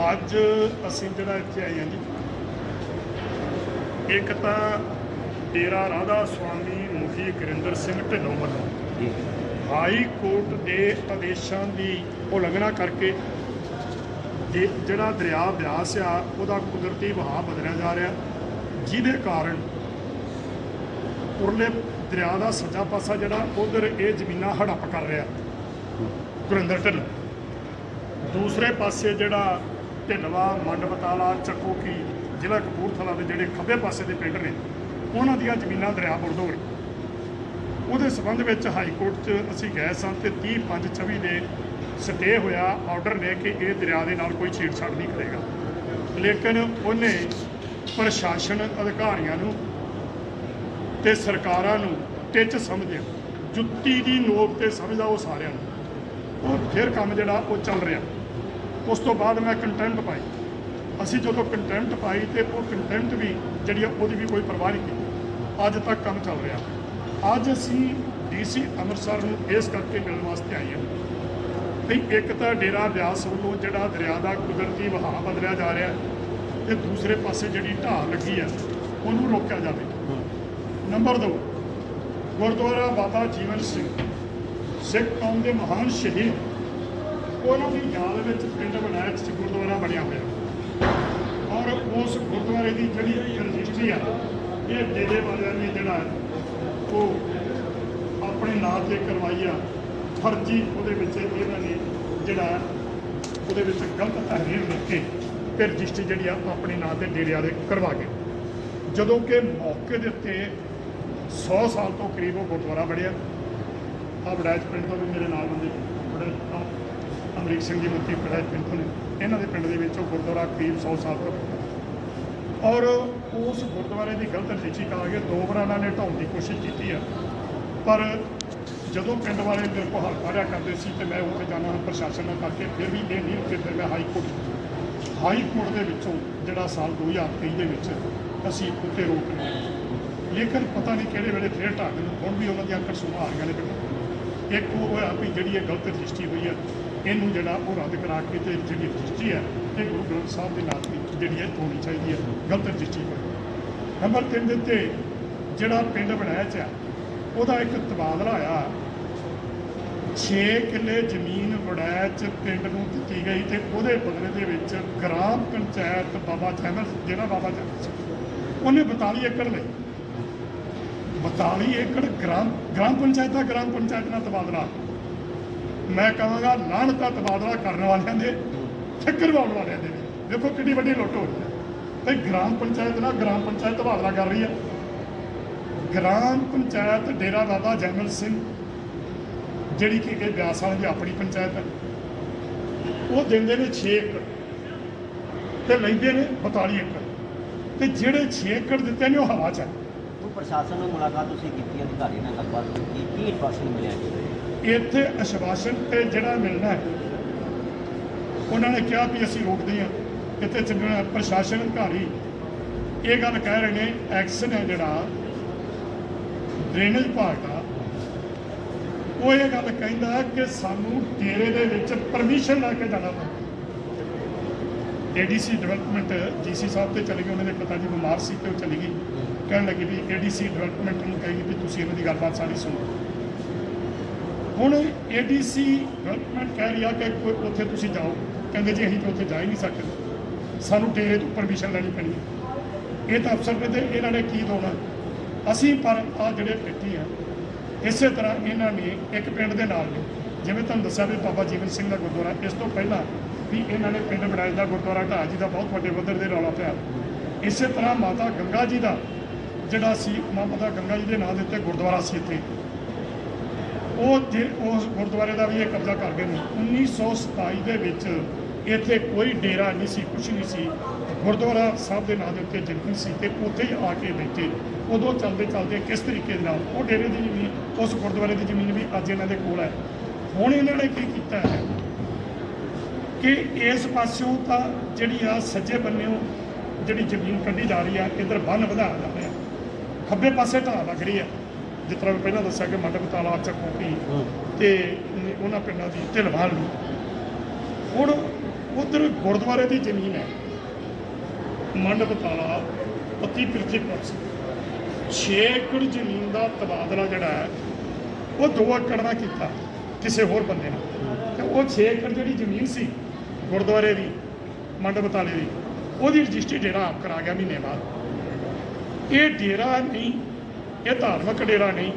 ਅੱਜ ਅਸੀਂ ਜਿਹੜਾ ਇੱਥੇ ਆਏ ਹਾਂ ਜੀ ਇੱਕ ਤਾਂ ਡੇਰਾ ਰਾਧਾ ਸੁਆਮੀ ਮੁਖੀ ਗੁਰਿੰਦਰ ਸਿੰਘ ਢਿੱਲੋਂ ਵੱਲੋਂ ਜੀ। ਹਾਈ ਕੋਰਟ ਦੇ ਆਦੇਸ਼ਾਂ ਦੀ ਉਲੰਘਣਾ ਕਰਕੇ ਜਿਹੜਾ ਦਰਿਆ ਬਿਆਸ ਆ ਉਹਦਾ ਕੁਦਰਤੀ ਵਹਾਅ ਬਦਲਿਆ ਜਾ ਰਿਹਾ ਜਿਹਦੇ ਕਾਰਨ ਉਰਲੇ ਦਰਿਆ ਦਾ ਸੱਜਾ ਪਾਸਾ ਜਿਹੜਾ ਉਧਰ ਇਹ ਜ਼ਮੀਨਾਂ ਹੜੱਪ ਕਰ ਰਿਹਾ ਗੁਰਿੰਦਰ ਢਿੱਲੋਂ। ਦੂਸਰੇ ਪਾਸੇ ਜਿਹੜਾ ਢਿੱਲਵਾ ਮੰਡ ਬਤਾਲਾ ਚੱਕੋ ਜ਼ਿਲ੍ਹਾ ਕਪੂਰਥਲਾ ਦੇ ਜਿਹੜੇ ਖੱਬੇ ਪਾਸੇ ਦੇ ਪਿੰਡ ਨੇ, ਉਹਨਾਂ ਦੀਆਂ ਜ਼ਮੀਨਾਂ ਦਰਿਆ ਬੁਰਦ ਹੋ ਰਹੀ ਉਹਦੇ ਸਬੰਧ ਵਿੱਚ ਹਾਈ ਕੋਰਟ 'ਚ ਅਸੀਂ ਗਏ ਸਾਂ ਤੇ 30 5 24 ਦੇ ਸਟੇ ਹੋਇਆ ਆਰਡਰ ਲੈ ਕੇ ਇਹ ਦਰਿਆ ਦੇ ਨਾਲ ਕੋਈ ਛੇੜਛਾੜ ਨਹੀਂ ਕਰੇਗਾ। ਲੇਕਿਨ ਉਹਨੇ ਪ੍ਰਸ਼ਾਸਨ ਅਧਿਕਾਰੀਆਂ ਨੂੰ ਤੇ ਸਰਕਾਰਾਂ ਨੂੰ ਟਿੱਚ ਸਮਝਿਆ। ਜੁੱਤੀ ਦੀ ਨੋਕ ਤੇ ਸਮਝਦਾ ਉਹ ਸਾਰਿਆਂ ਨੂੰ। ਉਹ ਫਿਰ ਕੰਮ ਜਿਹੜਾ ਉਹ ਚੱਲ ਰਿਹਾ। ਉਸ ਤੋਂ ਬਾਅਦ ਮੈਂ ਕੰਟੈਂਟ ਪਾਈ। ਅਸੀਂ ਜਦੋਂ ਕੰਟੈਂਟ ਪਾਈ ਤੇ ਉਹ ਕੰਟੈਂਟ ਵੀ ਜਿਹੜੀ ਆ ਉਹਦੀ ਵੀ ਕੋਈ ਪਰਵਾਹ ਨਹੀਂ ਕੀਤੀ। ਅੱਜ ਤੱਕ ਕੰਮ ਚੱਲ ਰਿਹਾ। ਅੱਜ ਅਸੀਂ ਡੀਸੀ ਅੰਮ੍ਰਿਤਸਰ ਨੂੰ ਇਸ ਕਰਕੇ ਮਿਲਣ ਵਾਸਤੇ ਆਏ ਹਾਂ। ਵੀ ਇੱਕ ਤਾਂ ਡੇਰਾ ਬਿਆਸ ਵੱਲੋਂ ਜਿਹੜਾ ਦਰਿਆ ਦਾ ਕੁਦਰਤੀ ਵਹਾਅ ਬਦਲਿਆ ਜਾ ਰਿਹਾ ਹੈ, ਤੇ ਦੂਸਰੇ ਪਾਸੇ ਜਿਹੜੀ ਢਾਹ ਲੱਗੀ ਹੈ ਉਹਨੂੰ ਰੋਕਿਆ ਜਾਵੇ। ਨੰਬਰ 2 ਗੁਰਦੁਆਰਾ ਬਾਬਾ ਜੀਵਨ ਸਿੰਘ ਸਿੱਖ ਕੌਮ ਦੇ ਮਹਾਨ ਸ਼ਹੀਦ ਉਹਨਾਂ ਦੀ ਯਾਦ ਵਿੱਚ ਪਿੰਡ ਬਣਾਇਆ ਸੀ ਗੁਰਦੁਆਰਾ ਬਣਿਆ ਹੋਇਆ। ਔਰ ਉਸ ਗੁਰਦੁਆਰੇ ਦੀ ਜਿਹੜੀ ਰਜਿਸਟਰੀ ਆ, ਇਹ ਡੇਰੇ ਵਾਲਿਆਂ ਨੇ ਜਿਹੜਾ ਉਹ ਆਪਣੇ ਨਾਂ ਤੇ ਕਰਵਾਈ ਆ। ਫਰਜ਼ੀ ਉਹਦੇ ਵਿੱਚ ਇਹਨਾਂ ਨੇ ਜਿਹੜਾ ਉਹਦੇ ਵਿੱਚ ਗਲਤ ਤਹਿਰੀਰ ਲਿਖ ਕੇ ਫਿਰ ਰਜਿਸਟਰੀ ਜਿਹੜੀ ਆ ਆਪਣੇ ਨਾਂ ਤੇ ਡੇਰੇ ਵਾਲੇ ਕਰਵਾ ਕੇ ਜਦੋਂ ਕਿ ਮੌਕੇ ਦੇ ਉੱਤੇ 100 ਸਾਲ ਤੋਂ ਕਰੀਬ ਉਹ ਗੁਰਦੁਆਰਾ ਬਣਿਆ। ਆ ਬੜਾਇਚ ਪਿੰਡ ਤੋਂ ਵੀ ਮੇਰੇ ਨਾਲ ਬੰਦੇ ਬੜੇ ਅ- ਅਮਰੀਕ ਸਿੰਘ ਜੀ ਮੁੱਤੀ ਬੜਾਇਚ ਪਿੰਡ ਤੋਂ ਨੇ ਇਹਨਾਂ ਦੇ ਪਿੰਡ ਦੇ ਵਿੱਚ ਉਹ ਗੁਰਦੁਆਰਾ ਕਰੀਬ 100 ਸਾਲ ਤੋਂ ਔਰ ਉਸ ਗੁਰਦੁਆਰੇ ਦੀ ਗਲਤ ਰਜਿਸਟਰੀ ਕਰਾ ਕੇ ਦੋ ਵਾਰ ਇਹਨਾਂ ਨੇ ਢਾਉਣ ਦੀ ਕੋਸ਼ਿਸ਼ ਕੀਤੀ ਆ। ਪਰ ਜਦੋਂ ਪਿੰਡ ਵਾਲੇ ਮੇਰੇ ਕੋਲ ਹਲਕਾ ਪਾਰਿਆ ਕਰਦੇ ਸੀ ਤੇ ਮੈਂ ਉੱਥੇ ਜਾਣਾ ਹਾਂ ਪ੍ਰਸ਼ਾਸਨ ਨਾਲ ਕਰਕੇ, ਫਿਰ ਵੀ ਇਹ ਨਹੀਂ ਕਿ ਫਿਰ ਮੈਂ ਹਾਈ ਕੋਰਟ ਹਾਈ ਕੋਰਟ ਦੇ ਵਿੱਚੋਂ ਜਿਹੜਾ ਸਾਲ 2023 ਦੇ ਵਿੱਚ ਅਸੀਂ ਉੱਤੇ ਰੋਕ ਲਿਆ। ਲੇਕਿਨ ਪਤਾ ਨਹੀਂ ਕਿਹੜੇ ਵੇਲੇ ਫੇਰ ਢਾਹ ਦੇਣ, ਹੁਣ ਵੀ ਉਹਨਾਂ ਦੀਆਂ ਕਰਸੂਆਂ ਆ ਰਹੀਆਂ ਨੇ ਇੱਕ ਉਹ ਹੋਇਆ ਵੀ ਜਿਹੜੀ ਇਹ ਗਲਤ ਰਜਿਸਟਰੀ ਹੋਈ ਹੈ ਇਹਨੂੰ ਜਿਹੜਾ ਉਹ ਰੱਦ ਕਰਾ ਕੇ ਤੇ ਜਿਹੜੀ ਰਜਿਸਟਰੀ ਹੈ ਇਹ ਗੁਰੂ ਗ੍ਰੰਥ ਸਾਹਿਬ ਦੇ ਨਾਲ ਦੀ ਜਿਹੜੀ ਹੈ ਹੋਣੀ ਚਾਹੀਦੀ ਹੈ, ਗਲਤ ਰਜਿਸਟਰੀ ਹੋਈ ਨੰਬਰ 3 ਦੇ ਉੱਤੇ ਜਿਹੜਾ ਪਿੰਡ ਬਣਾਇਆ ਚਾ ਉਹਦਾ ਇੱਕ ਤਬਾਦਲਾ ਆਇਆ 6 ਕਿੱਲੇ ਜ਼ਮੀਨ ਵੜੈਚ ਪਿੰਡ ਨੂੰ ਦਿੱਤੀ ਗਈ ਤੇ ਉਹਦੇ ਬਦਲੇ ਦੇ ਵਿੱਚ ਗ੍ਰਾਮ ਪੰਚਾਇਤ ਬਾਬਾ ਜੈਮਲ ਜਿਹੜਾ ਬਾਬਾ ਜੈਮਲ ਸੀ ਉਹਨੇ 42 ਏਕੜ ਲਈ 42 ਏਕੜ ਗ੍ਰਾਮ ਗ੍ਰਾਮ ਪੰਚਾਇਤ ਦਾ ਗ੍ਰਾਮ ਪੰਚਾਇਤ ਨਾਲ ਤਬਾਦਲਾ। ਮੈਂ ਕਹਾਂਗਾ ਲਾਹਨਤਾ ਤਬਾਦਲਾ ਕਰਨ ਵਾਲਿਆਂ ਦੇ ਤੇ ਵਾਲਿਆਂ ਦੇ ਦੇਖੋ ਕਿੰਨੀ ਵੱਡੀ ਲੁੱਟ ਹੋ ਰਹੀ ਹੈ। ਤੇ ਗ੍ਰਾਮ ਪੰਚਾਇਤ ਨਾਲ ਗ੍ਰਾਮ ਪੰਚਾਇਤ ਤਬਾਦਲਾ ਕਰ ਰਹੀ ਹੈ। ਗ੍ਰਾਮ ਪੰਚਾਇਤ ਡੇਰਾ ਬਾਬਾ ਜੈਮਲ ਸਿੰਘ, ਜਿਹੜੀ ਕਿ ਇਹ ਬਿਆਸ ਵਾਲਿਆਂ ਦੀ ਆਪਣੀ ਪੰਚਾਇਤ ਹੈ, ਉਹ ਦਿੰਦੇ ਨੇ 6 ਏਕੜ ਤੇ ਲੈਂਦੇ ਨੇ 42 ਏਕੜ। ਤੇ ਜਿਹੜੇ 6 ਏਕੜ ਦਿੱਤੇ ਨੇ ਉਹ ਹਵਾ 'ਚ ਹੈ। ਪ੍ਰਸ਼ਾਸਨ ਨਾਲ ਮੁਲਾਕਾਤ ਤੁਸੀਂ ਕੀਤੀ, ਅਧਿਕਾਰੀ ਨਾਲ ਗੱਲਬਾਤ ਕੀਤੀ ਕੀ ਇਨਫੋਰਮੇਸ਼ਨ ਮਿਲਿਆ ਜੀ। ਇੱਥੇ ਅਸ਼ਵਾਸਨ ਤੇ ਜਿਹੜਾ ਮਿਲਣਾ ਹੈ, ਉਹਨਾਂ ਨੇ ਕਿਹਾ ਵੀ ਅਸੀਂ ਰੋਕਦੇ ਹਾਂ। ਇੱਥੇ ਚੱਲਣਾ ਪ੍ਰਸ਼ਾਸਨ ਅਧਿਕਾਰੀ ਇਹ ਗੱਲ ਕਹਿ ਰਹੇ ਨੇ, ਐਕਸ਼ਨ ਹੈ ਜਿਹੜਾ, ਡਰੇਨੇਜ ਭਾਗ ਦਾ। ਉਹ ਇਹ ਗੱਲ ਕਹਿੰਦਾ ਕਿ ਸਾਨੂੰ ਡੇਰੇ ਦੇ ਵਿੱਚ ਪਰਮਿਸ਼ਨ ਲੈ ਕੇ ਜਾਣਾ ਪਊ। ਏਡੀਸੀ ਡਿਵੈਲਪਮੈਂਟ ਜੀਸੀ ਸਾਹਿਬ ਤੇ ਚਲੇ ਗਏ ਉਹਨਾਂ ਦੇ ਪਤਾ ਜੀ ਬਿਮਾਰ ਸੀ ਤੇ ਉਹ ਚਲੀ ਗਈ। ਕਹਿਣ ਲੱਗੀ ਵੀ ਏਡੀਸੀ ਡਿਵੈਲਪਮੈਂਟ ਨੂੰ ਕਹੇਗੀ ਵੀ ਤੁਸੀਂ ਇਹਨਾਂ ਦੀ ਗੱਲਬਾਤ ਸਾਰੀ ਸੁਣੋ। ਹੁਣ ਏਡੀਸੀ ਡਿਵੈਲਪਮੈਂਟ ਕਹਿ ਰਹੀ ਆ ਕਿ ਕੋਈ ਉੱਥੇ ਤੁਸੀਂ ਜਾਓ। ਕਹਿੰਦੇ ਜੀ ਅਸੀਂ ਤਾਂ ਉੱਥੇ ਜਾ ਹੀ ਨਹੀਂ ਸਕਦੇ। ਸਾਨੂੰ ਡੇਰੇ ਤੋਂ ਪਰਮਿਸ਼ਨ ਲੈਣੀ ਪੈਣੀ ਹੈ। ਇਹ ਤਾਂ ਅਫਸਰ ਨੇ ਤੇ ਇਹਨਾਂ ਨੇ ਕੀ ਦੋਣਾ ਅਸੀਂ ਪਰ ਆ ਜਿਹੜੇ ਬੈਠੇ ਆ, ਇਸੇ ਤਰ੍ਹਾਂ ਇਹਨਾਂ ਨੇ ਇੱਕ ਪਿੰਡ ਦੇ ਨਾਲ ਨੇ। ਜਿਵੇਂ ਤੁਹਾਨੂੰ ਦੱਸਿਆ ਵੀ ਬਾਬਾ ਜੀਵਨ ਸਿੰਘ ਦਾ ਗੁਰਦੁਆਰਾ, ਇਸ ਤੋਂ ਪਹਿਲਾਂ ਵੀ ਇਹਨਾਂ ਨੇ ਪਿੰਡ ਬਣਾਇਆ ਦਾ ਗੁਰਦੁਆਰਾ, ਢਾਹ ਜੀ ਦਾ ਬਹੁਤ ਵੱਡੇ ਪੱਧਰ ਦੇ ਰੌਲਾ ਪਿਆ। ਇਸੇ ਤਰ੍ਹਾਂ ਮਾਤਾ ਗੰਗਾ ਜੀ ਦਾ ਜਿਹੜਾ ਸੀ, ਮਾਤਾ ਗੰਗਾ ਜੀ ਦੇ ਨਾਂ ਦੇ ਉੱਤੇ ਗੁਰਦੁਆਰਾ ਸੀ ਇੱਥੇ। ਉਹ ਜੇ ਉਸ ਗੁਰਦੁਆਰੇ ਦਾ ਵੀ ਇਹ ਕਬਜ਼ਾ ਕਰ ਗਏ ਨੇ। 1927 ਦੇ ਵਿੱਚ ਇੱਥੇ ਕੋਈ ਡੇਰਾ ਨਹੀਂ ਸੀ, ਕੁਛ ਨਹੀਂ ਸੀ। ਗੁਰਦੁਆਰਾ ਸਾਹਿਬ ਦੇ ਨਾਂ ਦੇ ਉੱਤੇ ਜਨਤੀ ਸੀ ਤੇ ਉੱਥੇ ਹੀ ਆ ਕੇ ਬੈਠੇ। ਉਦੋਂ ਚੱਲਦੇ ਚੱਲਦੇ ਕਿਸ ਤਰੀਕੇ ਦੇ ਨਾਲ ਉਹ ਡੇਰੇ ਦੀ ਜ਼ਮੀਨ, ਉਸ ਗੁਰਦੁਆਰੇ ਦੀ ਜ਼ਮੀਨ ਵੀ ਅੱਜ ਇਹਨਾਂ ਦੇ ਕੋਲ ਹੈ। ਹੁਣ ਇਹਨਾਂ ਨੇ ਕੀ ਕੀਤਾ ਹੈ ਕਿ ਇਸ ਪਾਸਿਓਂ ਤਾਂ ਜਿਹੜੀ ਆ ਸੱਜੇ ਬੰਨਿਓ ਜਿਹੜੀ ਜ਼ਮੀਨ ਕੱਢੀ ਜਾ ਰਹੀ ਆ ਇਧਰ ਬੰਨ ਵਧਾਇਆ ਜਾ ਰਿਹਾ। ਖੱਬੇ ਪਾਸੇ ਢਾਹ ਲੱਗ ਰਹੀ ਆ ਜਿਸ ਤਰ੍ਹਾਂ ਮੈਂ ਪਹਿਲਾਂ ਦੱਸਿਆ ਕਿ ਮੰਡਪ ਤਾਲਾ ਚੱਕੋਕੀ ਤੇ ਉਹਨਾਂ ਪਿੰਡਾਂ ਦੀ ਢਿਲਵਾਲ ਨੂੰ। ਹੁਣ ਉਧਰ ਗੁਰਦੁਆਰੇ ਦੀ ਜ਼ਮੀਨ ਹੈ। ਮੰਡ ਬਤਾਲਾ ਪੱਤੀ ਪਿਰਥੀ ਪਰਸ 6 ਏਕੜ ਜ਼ਮੀਨ ਦਾ ਤਬਾਦਲਾ ਜਿਹੜਾ ਹੈ ਉਹ 2 ਏਕੜ ਨਾਲ ਕੀਤਾ ਕਿਸੇ ਹੋਰ ਬੰਦੇ ਨਾਲ ਤੇ ਉਹ 6 ਏਕੜ ਜਿਹੜੀ ਜ਼ਮੀਨ ਸੀ ਗੁਰਦੁਆਰੇ ਦੀ ਮੰਡ ਬਤਾਲੇ ਦੀ ਉਹਦੀ ਰਜਿਸਟਰੀ ਡੇਰਾ ਆਪ ਕਰਾ ਗਿਆ ਮਹੀਨੇ ਬਾਅਦ। ਇਹ ਡੇਰਾ ਨਹੀਂ ਇਹ ਧਾਰਮਿਕ ਡੇਰਾ ਨਹੀਂ,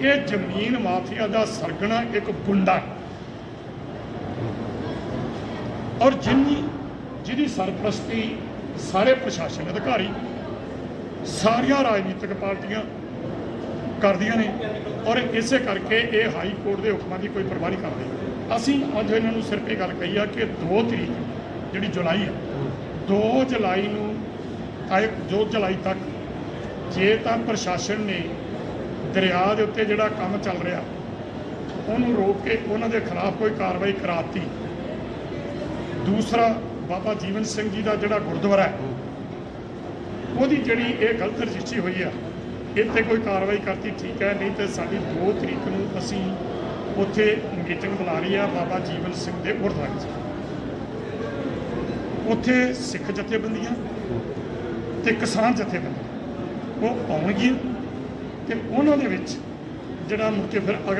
ਇਹ ਜ਼ਮੀਨ ਮਾਫੀਆ ਦਾ ਸਰਗਣਾ ਇੱਕ ਗੁੰਡਾ ਔਰ ਜਿੰਨੀ, ਜਿਹਦੀ ਸਰਪ੍ਰਸਤੀ ਸਾਰੇ ਪ੍ਰਸ਼ਾਸਨ ਅਧਿਕਾਰੀ, ਸਾਰੀਆਂ ਰਾਜਨੀਤਿਕ ਪਾਰਟੀਆਂ ਕਰਦੀਆਂ ਨੇ ਔਰ ਇਸੇ ਕਰਕੇ ਇਹ ਹਾਈ ਕੋਰਟ ਦੇ ਹੁਕਮਾਂ ਦੀ ਕੋਈ ਪਰਵਾਹ ਨਹੀਂ ਕਰਦੇ ਅਸੀਂ ਅੱਜ ਇਹਨਾਂ ਨੂੰ ਸਿਰਫ ਇਹ ਗੱਲ ਕਹੀ ਆ ਕਿ 2 ਤਰੀਕ, ਜਿਹੜੀ ਜੁਲਾਈ ਆ 2 ਜੁਲਾਈ ਨੂੰ ਆਏ 2 ਜੁਲਾਈ ਤੱਕ ਜੇ ਤਾਂ ਪ੍ਰਸ਼ਾਸਨ ਨੇ ਦਰਿਆ ਦੇ ਉੱਤੇ ਜਿਹੜਾ ਕੰਮ ਚੱਲ ਰਿਹਾ, ਉਹਨੂੰ ਰੋਕ ਕੇ ਉਹਨਾਂ ਦੇ ਖਿਲਾਫ ਕੋਈ ਕਾਰਵਾਈ ਕਰਾਤੀ। ਦੂਸਰਾ, ਬਾਬਾ ਜੀਵਨ ਸਿੰਘ ਜੀ ਦਾ ਜਿਹੜਾ ਗੁਰਦੁਆਰਾ ਹੈ, ਉਹਦੀ ਜਿਹੜੀ ਇਹ ਗਲਤ ਰਜਿਸਟਰੀ ਹੋਈ ਆ, ਇੱਥੇ ਕੋਈ ਕਾਰਵਾਈ ਕਰਤੀ, ਠੀਕ ਹੈ, ਨਹੀਂ ਤੇ ਸਾਡੀ 2 ਤਰੀਕ ਨੂੰ ਅਸੀਂ ਉੱਥੇ ਮੀਟਿੰਗ ਬੁਲਾ ਲਈ ਆ ਬਾਬਾ ਜੀਵਨ ਸਿੰਘ ਦੇ ਗੁਰਦੁਆਰੇ 'ਚ। ਉੱਥੇ ਸਿੱਖ ਜਥੇਬੰਦੀਆਂ ਤੇ ਕਿਸਾਨ ਜਥੇਬੰਦੀਆਂ ਉਹ ਆਉਣਗੀਆਂ ਤੇ ਉਹਨਾਂ ਦੇ ਵਿੱਚ ਜਿਹੜਾ ਮੁੜ ਕੇ ਫਿਰ ਅਗਲਾ